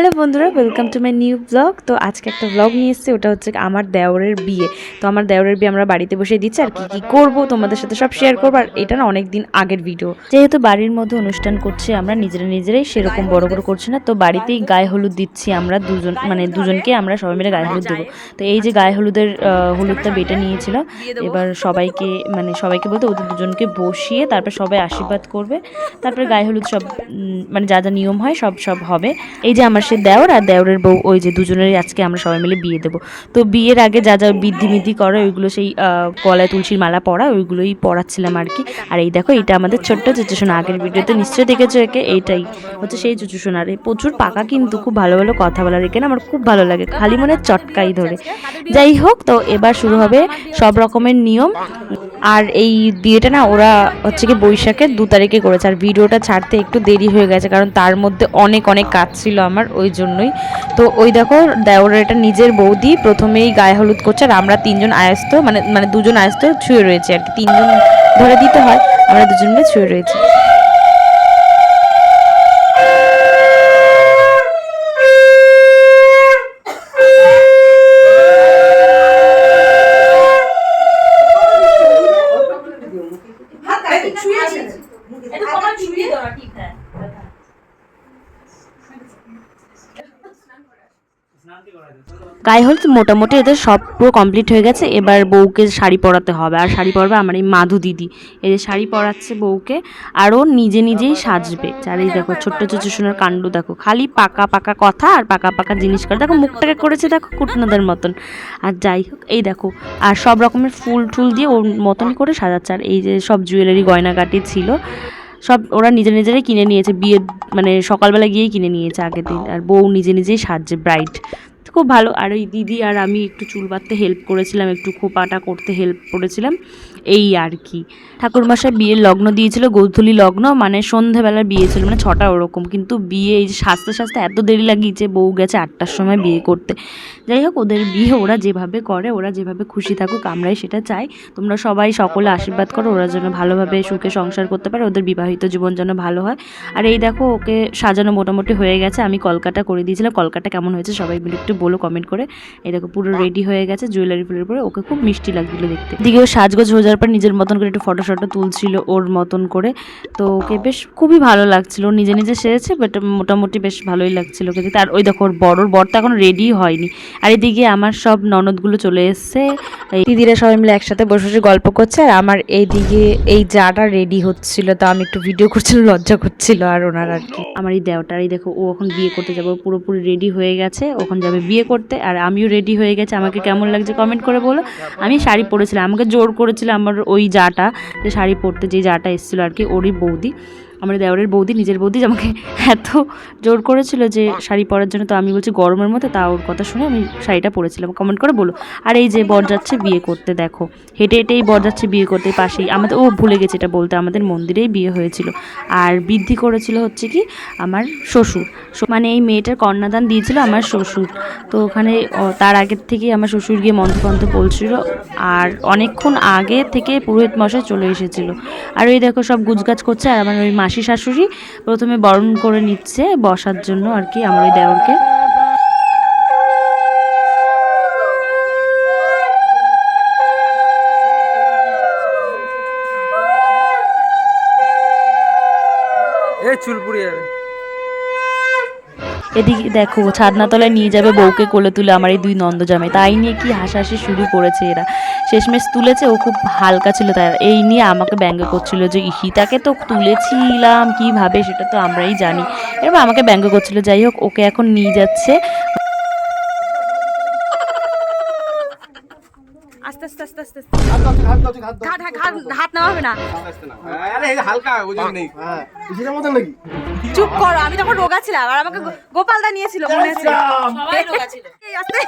Hello বন্ধুরা welcome to my new blog তো আজকে একটা ব্লগ নিয়ে এসেছি, ওটা হচ্ছে আমার দেওরের বিয়ে। তো আমার দেওরের বিয়ে আমরা বাড়িতে বসে দিচ্ছি, আর কি কি করব, তোমাদের সাথে সব শেয়ার করব, আর এটা না অনেক দিন আগের ভিডিও যেহেতু বাড়ির মধ্যে অনুষ্ঠান করছে আমরা, নিজেরা নিজেরাই সেরকম বড় বড় করছি না, তো বাড়িতেই গায়ে হলুদ দিচ্ছি আমরা দুজন মানে দুজনকে আমরা সবাই মিলে গায়ে হলুদ দেবো। তো এই যে গায়ে হলুদের হলুদটা বেটে নিয়েছিল, এবার সবাইকে মানে সবাইকে বলতে ওদের দুজনকে বসিয়ে তারপর সবাই আশীর্বাদ করবে। তারপরে গায়ে হলুদ সব মানে যা যা নিয়ম হয় সব সব হবে। এই যে আমার সে দেওর আর দেওরের বউ, ওই যে দুজনেরই আজকে আমরা সবাই মিলে বিয়ে দেবো। তো বিয়ের আগে যা যা বিধি মিধি করে, ওইগুলো সেই গলায় তুলসীর মালা পরা, ওইগুলোই পড়াচ্ছিলাম আর কি। আর এই দেখো এটা আমাদের ছোট্ট চুচুসোনা আগের ভিডিওতে নিশ্চয়ই দেখেছ একে, এইটাই হচ্ছে সেই চুচুসোনা আর এই প্রচুর পাকা কিন্তু খুব ভালো ভালো কথা বলার এখানে, আমার খুব ভালো লাগে, খালি মনে চটকাই ধরে। যাই হোক, তো এবার শুরু হবে সব রকমের নিয়ম। আর এই বিয়েটা না ওরা হচ্ছে কি বৈশাখে দু তারিখে করেছে। আর ভিডিওটা ছাড়তে একটু দেরি হয়ে গেছে, কারণ তার মধ্যে অনেক অনেক কাজ ছিল আমার ওই জন্যই। তো ওই দেখো, দেওরের এটা নিজের বৌদি প্রথমেই গায়ে হলুদ করছে আর আমরা তিনজন আয়স্ত মানে মানে দুজন আয়স্ত ছুঁয়ে রয়েছে আর কি। তিনজন ধরে দিতে হয়, আমরা দুজন মিলে ছুঁয়ে রয়েছি। গায়ে হলুদ মোটামুটি এদের সব পুরো কমপ্লিট হয়ে গেছে। এবার বউকে শাড়ি পরাতে হবে। আর শাড়ি পরবে আমার এই মাধু দিদি। এদের শাড়ি পরাচ্ছে বউকে, আর ও নিজে নিজেই সাজবে। আর এই দেখো, ছোট্ট ছোট সোনার কাণ্ড দেখো। খালি পাকা পাকা কথা আর পাকা পাকা জিনিস করে। দেখো মুখটাকে করেছে দেখো কুটনাদের মতন। আর যাই হোক, এই দেখো, আর সব রকমের ফুল টুল দিয়ে ওর মতনই করে সাজাচ্ছে। আর এই যে সব জুয়েলারি গয়নাগাটি ছিল, সব ওরা নিজে নিজেরাই কিনে নিয়েছে। বিয়ে মানে সকালবেলা গিয়েই কিনে নিয়েছে আগের দিন। আর বউ নিজে নিজেই সাজছে ব্রাইট খুব ভালো। আর ওই দিদি আর আমি একটু চুল বাঁধতে হেল্প করেছিলাম, একটু খোপাটা করতে হেল্প করেছিলাম। এই আর কি। ঠাকুরমশাই বিয়ের লগ্ন দিয়েছিল, গৌধুলি লগ্ন মানে সন্ধেবেলার বিয়ে ছিল মানে ছটা ওরকম। কিন্তু বিয়ে, এই যে সাজতে সাজতে এত দেরি লাগিয়েছে, বউ গেছে আটটার সময় বিয়ে করতে। যাই হোক, ওদের বিয়ে ওরা যেভাবে করে, ওরা যেভাবে খুশি থাকুক, আমরাই সেটা চাই। তোমরা সবাই সকলে আশীর্বাদ করো, ওরা যেন ভালোভাবে সুখে সংসার করতে পারে, ওদের বিবাহিত জীবন যেন ভালো হয়। আর এই দেখো, ওকে সাজানো মোটামুটি হয়ে গেছে। আমি কলকাতা করে দিয়েছিলাম। কলকাতা কেমন হয়েছে সবাই মিলে একটু বলো কমেন্ট করে। এই দেখো পুরো রেডি হয়ে গেছে জুয়েলারি ফুলের পরে ওকে খুব মিষ্টি লাগছিল দেখতে। দিকে ও সাজগোজ হয়ে যাওয়ার পর নিজের মতন করে একটু ফটো শটো তুলছিল ওর মতন করে। তো ওকে বেশ খুবই ভালো লাগছিল। নিজে নিজে সেরেছে বাট মোটামুটি বেশ ভালোই লাগছিল ওকে দেখতে। আর ওই দেখো ওর বড় ওর বর তো এখন রেডি হয়নি। আর এদিকে আমার সব ননদগুলো চলে এসছে। এই দিদিরা সবাই মিলে একসাথে বসে বসে গল্প করছে আর আমার এইদিকে এই যাটা রেডি হচ্ছিল। তো আমি একটু ভিডিও করছিলাম লজ্জা করছিল আর ওনার আর কি। আমার এই দেওটার এই দেখো ও এখন বিয়ে করতে যাব পুরোপুরি রেডি হয়ে গেছে। ওখান যাবে বিয়ে করতে, আর আমিও রেডি হয়ে গেছে। আমাকে কেমন লাগছে কমেন্ট করে বলো। আমি শাড়ি পরেছিলাম, আমাকে জোর করেছিল আমার ওই জাটা, যে শাড়ি পরতে যে জাটা এসেছিল আর কি, ওরই বৌদি। আমার দেওরের বৌদি, নিজের বৌদি আমাকে এত জোর করেছিল যে শাড়ি পরার জন্য, তো আমি বলছি গরমের মধ্যে তা ওর কথা শুনে আমি শাড়িটা পরেছিলাম। কমেন্ট করে বলো, আর এই যে বর যাচ্ছে বিয়ে করতে দেখো। হেঁটে হেঁটেই বর যাচ্ছে বিয়ে করতে পাশেই। আমাদের, ও ভুলে গেছে এটা বলতে, আমাদের মন্দিরেই বিয়ে হয়েছিল। আর বৃদ্ধি করেছিল হচ্ছে কি, আমার শ্বশুর। মানে এই মেয়েটার কন্যাদান দিয়েছিল আমার শ্বশুর। তো ওখানে তার আগের থেকেই আমার শ্বশুর গিয়ে মন্ত্রতন্ত্র বলছিল। আর অনেকক্ষণ আগে থেকে পুরোহিত মশাই চলে এসেছিল। আর ওই দেখো সব গুজগাছ করছে, আর আমার ওই মাসি শাশুড়ি প্রথমে বরণ করে নিচ্ছে বসার জন্য আর কি আমার ওই দেওরকে। যাবে। এদিকে দেখো ছাদনাতলায় নিয়ে যাবে বউকে কোলে তুলে আমার এই দুই নন্দ জামে তাই নিয়ে কি হাসাহাসি শুরু করেছে এরা। শেষমেশ তুলেছে, ও খুব হালকা ছিল তাই। এই নিয়ে আমাকে ব্যঙ্গ করছিল যে ইহিতাকে তো তুলেছিলাম, কীভাবে সেটা তো আমরাই জানি। এরপর আমাকে ব্যঙ্গ করছিল, যাই হোক, ওকে এখন নিয়ে যাচ্ছে। আস্তে আস্তে আস্তে। ঘাট ঘাট হাত নামা হবে না। হালকা ওজন নেই। হ্যাঁ? চুপ করো আমি তখন রোগা ছিলাম আর আমাকে গোপালদা নিয়েছিল মনে আছে? আস্তে।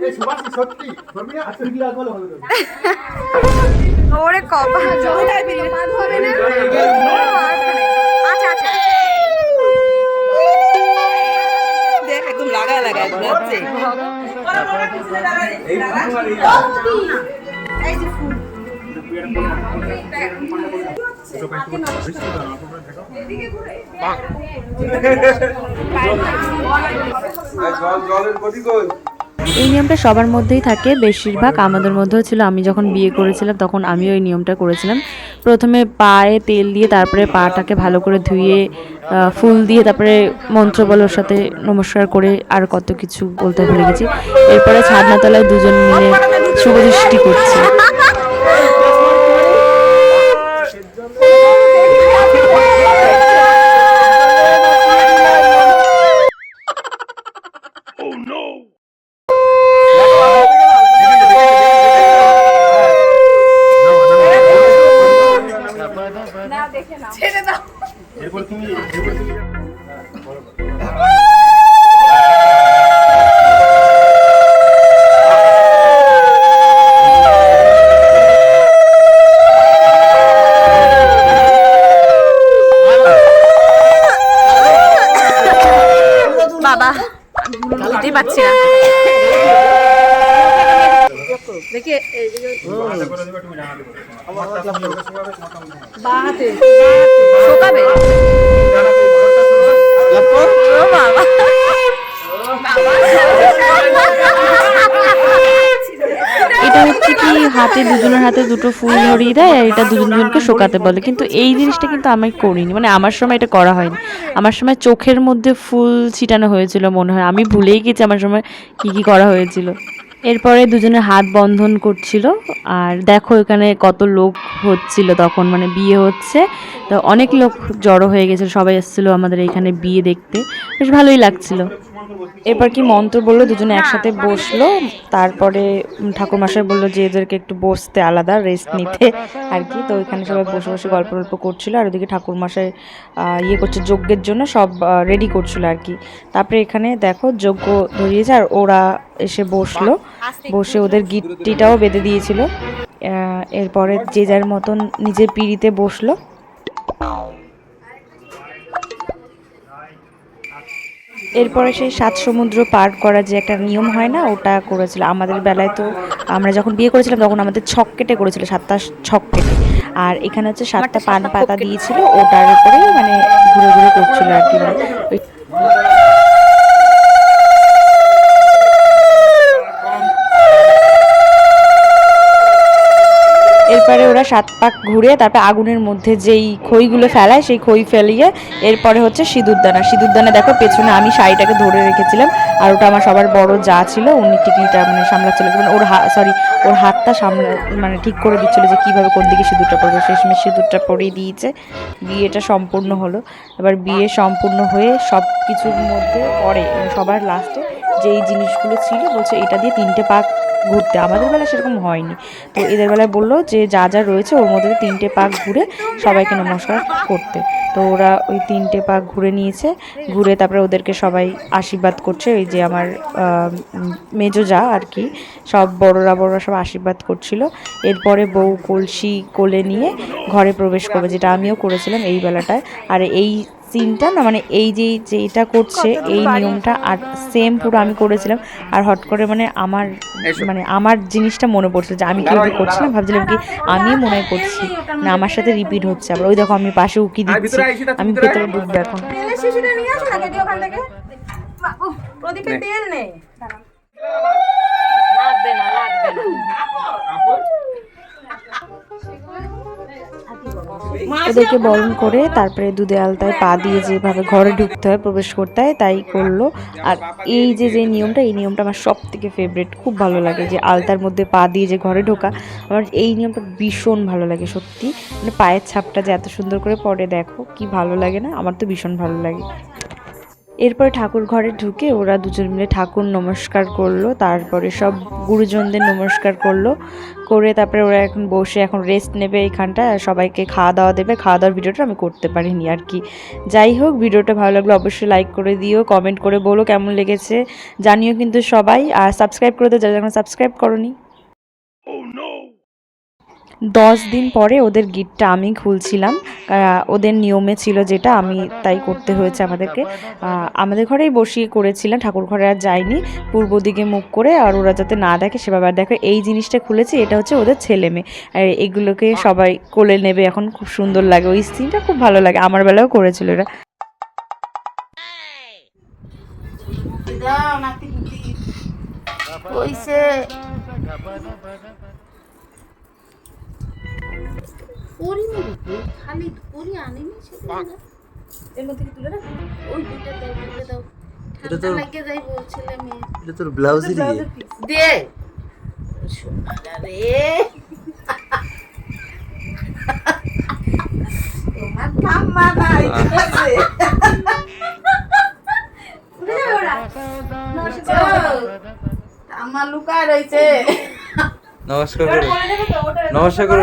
এই সুভাষ সত্যি, না? আজকে বিয়ে করলে হবে তো। ওরে কবা আচ্ছা আচ্ছা দেখ একদম লাগা লাগা বুঝছে এই যে ফুল জল জলের গতি কই এই নিয়মটা সবার মধ্যেই থাকে। বেশিরভাগ আমাদের মধ্যেও ছিল। আমি যখন বিয়ে করেছিলাম তখন আমিও এই নিয়মটা করেছিলাম। প্রথমে পায়ে তেল দিয়ে তারপরে পাটাকে ভালো করে ধুয়ে ফুল দিয়ে তারপরে মন্ত্র বলার সাথে নমস্কার করে আর কত কিছু বলতে ভুলে গেছি। এরপরে ছাদনাতলায় দুজন মিলে শুভদৃষ্টি করছে। এরপর তুমি এরপর তুমি বাবা দিতে পারছি না দেখি এই শোকাবে? এটা হচ্ছে কি হাতে দুজনের হাতে দুটো ফুল ধরিয়ে দেয় আর এটা দুজন দুজনকে শোকাতে বলে। কিন্তু এই জিনিসটা কিন্তু আমি করিনি। মানে আমার সময় এটা করা হয়নি। আমার সময় চোখের মধ্যে ফুল ছিটানো হয়েছিল মনে হয়। আমি ভুলেই গেছি আমার সময় কি কি করা হয়েছিল। এরপরে দুজনের হাত বন্ধন করছিল, আর দেখো এখানে কত লোক হচ্ছিল তখন মানে বিয়ে হচ্ছে। তো অনেক লোক জড়ো হয়ে গেছিল, সবাই এসেছিল আমাদের এখানে বিয়ে দেখতে। বেশ ভালোই লাগছিল। এরপর কি মন্ত্র বলল? দুজনে একসাথে বসল। তারপরে ঠাকুরমশাই বলল যে এদেরকে একটু বসতে আলাদা রেস্ট নিতে আর কি। তো ওইখানে সবাই বসে বসে গল্প গল্প করছিল আর ওদিকে ঠাকুরমশাই ইয়ে করছে যজ্ঞের জন্য সব রেডি করছিল আর কি। তারপরে এখানে দেখো যজ্ঞ ধরিয়েছে আর ওরা এসে বসল। বসে ওদের গিট্টিটাও বেঁধে দিয়েছিল। এরপরে যে যার মতন নিজের পিড়িতে বসল। এরপরে সেই সাত সমুদ্র পার করার যে একটা নিয়ম হয় না ওটা করেছিল। আমাদের বেলায় তো আমরা যখন বিয়ে করেছিলাম তখন আমাদের ছক কেটে করেছিল সাতটা ছক কেটে। আর এখানে হচ্ছে সাতটা পান পাতা দিয়েছিল ওটার উপরেই মানে ঘুরে ঘুরে করছিল আর কি। এরপরে ওরা সাত পাক ঘুরে তারপরে আগুনের মধ্যে যেই খইগুলো ফেলায়, সেই খই ফেলিয়ে এরপরে হচ্ছে সিঁদুরদানা। সিঁদুরদানা দেখো, পেছনে আমি শাড়িটাকে ধরে রেখেছিলাম আর ওটা আমার সবার বড় যা ছিল, উনি টিকলিটা মানে সামলাচ্ছিল। মানে ওর হা সরি ওর হাতটা সামলা মানে ঠিক করে দিচ্ছিল যে কীভাবে কোন দিকে সিঁদুরটা পড়বে। শেষমেশ সিঁদুরটা পরিয়ে দিয়েছে। বিয়েটা সম্পূর্ণ হলো। এবার বিয়ে সম্পূর্ণ হয়ে সব কিছুর মধ্যে পরে মানে সবার লাস্টে যেই জিনিসগুলো ছিল বলছে, এটা দিয়ে তিনটে পাক ঘুরতে। আমাদের বেলা সেরকম হয়নি। তো এদের বেলায় বলল যে, যা যা রয়েছে, ওর মধ্যে তিনটে পাক ঘুরে সবাইকে নমস্কার করতে। তো ওরা ওই তিনটে পাক ঘুরে নিয়েছে, ঘুরে তারপরে ওদেরকে সবাই আশীর্বাদ করছে। ওই যে আমার মেজো যা আর কি, সব বড়রা বড়রা সব আশীর্বাদ করছিল। এরপরে বউ কলসি কোলে নিয়ে ঘরে প্রবেশ করবে, যেটা আমিও করেছিলাম এই বেলাটায়। আর এই সিনটা না মানে এই যে যে এটা করছে এই নিয়মটা আর সেম পুরো আমি করেছিলাম আর হট করে মানে আমার মানে আমার জিনিসটা মনে পড়ছে যে আমি কীভাবে করছিলাম ভাবছিলাম কি আমি মনে হয় করছি না আমার সাথে রিপিট হচ্ছে আবার। ওই দেখো আমি পাশে উকি দিচ্ছি। আমি ভেতরে ঢুকবো এখন। ওখান থেকে? তেল নেই ওদেরকে বরণ করে তারপরে দুধে আলতায় পা দিয়ে যেভাবে ঘরে ঢুকতে হয়, প্রবেশ করতে হয়, তাই করল। আর এই যে যে নিয়মটা, এই নিয়মটা আমার সব থেকে ফেভারিট খুব ভালো লাগে যে আলতার মধ্যে পা দিয়ে যে ঘরে ঢোকা। আমার এই নিয়মটা ভীষণ ভালো লাগে, সত্যি। মানে পায়ের ছাপটা যে এত সুন্দর করে পরে দেখো কি ভালো লাগে না? আমার তো ভীষণ ভালো লাগে। এরপরে ঠাকুর ঘরে ঢুকে ওরা দুজন মিলে ঠাকুর নমস্কার করল, তারপরে সব গুরুজনদের নমস্কার করল, করে তারপরে ওরা এখন বসে এখন রেস্ট নেবে এইখানটায় আর সবাইকে খাওয়া দাওয়া দেবে, খাওয়া দাওয়ার ভিডিওটা আমি করতে পারিনি আর কি। যাই হোক, ভিডিওটা ভালো লাগলে অবশ্যই লাইক করে দিও কমেন্ট করে বলো কেমন লেগেছে, জানিও কিন্তু সবাই, আর সাবস্ক্রাইব করে দিও যারা যারা সাবস্ক্রাইব করনি। দশ দিন পরে ওদের গিটটা আমি খুলছিলাম। ওদের নিয়মে ছিল যেটা, আমি তাই করতে হয়েছে আমাদেরকে। আমাদের ঘরেই বসিয়ে করেছিলাম ঠাকুর ঘরে আর যাইনি। পূর্ব দিকে মুখ করে আর ওরা যাতে না দেখে সেভাবে আর দেখো, এই জিনিসটা খুলেছি, এটা হচ্ছে ওদের ছেলে মেয়ে। এগুলোকে সবাই কোলে নেবে, এখন খুব সুন্দর লাগে। ওই সিনটা খুব ভালো লাগে, আমার বেলাও করেছিল এরা দাও নাতি পুতি কইছে করি নেব তো খালি করি আনিনি সেটা। এর মধ্যে কি তুলে ওই দুইটা দাও দুইটা দাও। এটা ঠান্ডা তো- লাগে যাইবো ছেলে মেয়ে। এটা তোর ব্লাউজের দে। রে। তোমার ঠাম্মা নাই ঠিক আছে। উঠে আমার লুকায় রয়েছে। নমস্কার করো নমস্কার করে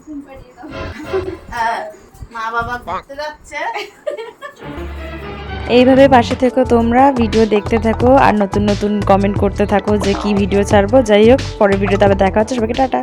এইভাবে পাশে থেকো তোমরা, ভিডিও দেখতে থাকো আর নতুন নতুন কমেন্ট করতে থাকো যে কি ভিডিও ছাড়বো। যাই হোক, পরের ভিডিওতে আবার দেখা হচ্ছে। সবাইকে টাটা।